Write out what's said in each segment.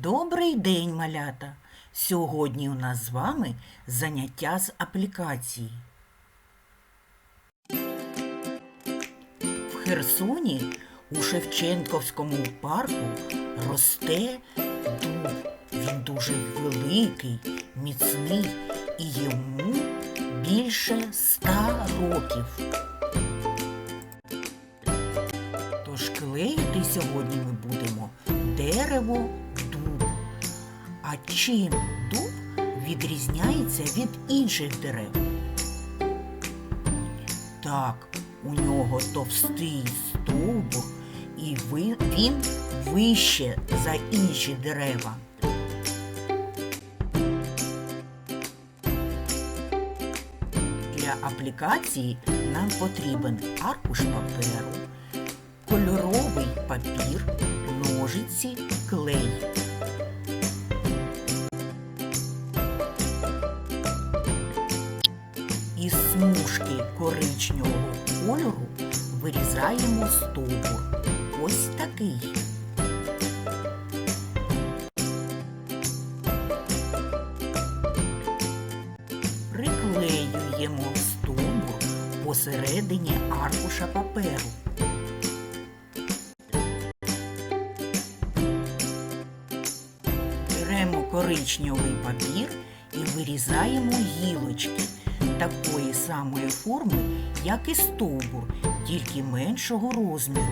Добрий день, малята! Сьогодні у нас з вами заняття з аплікації. В Херсоні у Шевченковському парку росте дуб. Він дуже великий, міцний і йому більше ста років. Тож клеїти сьогодні ми будемо дерево. А чим дуб відрізняється від інших дерев? Так, у нього товстий стовбур, і він вище за інші дерева. Для аплікації нам потрібен аркуш паперу, кольоровий папір, ножиці, клей. Смужки коричневого кольору вирізаємо стовбур. Ось такий. Приклеюємо стовбур посередині аркуша паперу. Беремо коричневий папір і вирізаємо гілочки такої самої форми, як і стовбур, тільки меншого розміру.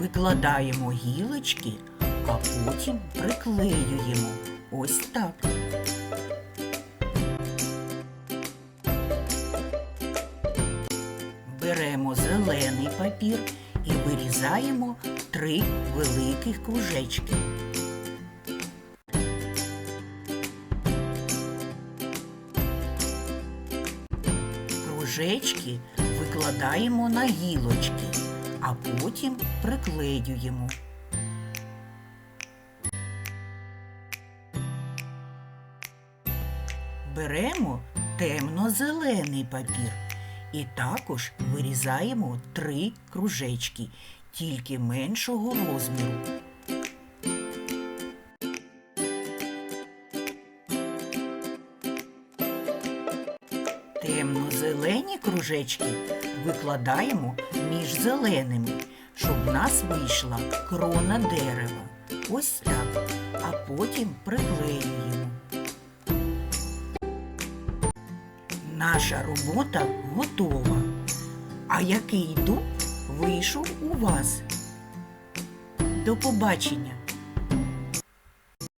Викладаємо гілочки, а потім приклеюємо. Ось так. Беремо зелений папір і вирізаємо три великих кружечки. Кружечки викладаємо на гілочки, а потім приклеюємо. Беремо темно-зелений папір і також вирізаємо три кружечки, тільки меншого розміру. Темно-зелені кружечки викладаємо між зеленими, щоб в нас вийшла крона дерева. Ось так. А потім приклеюємо. Наша робота готова. А який дуб вийшов у вас? До побачення!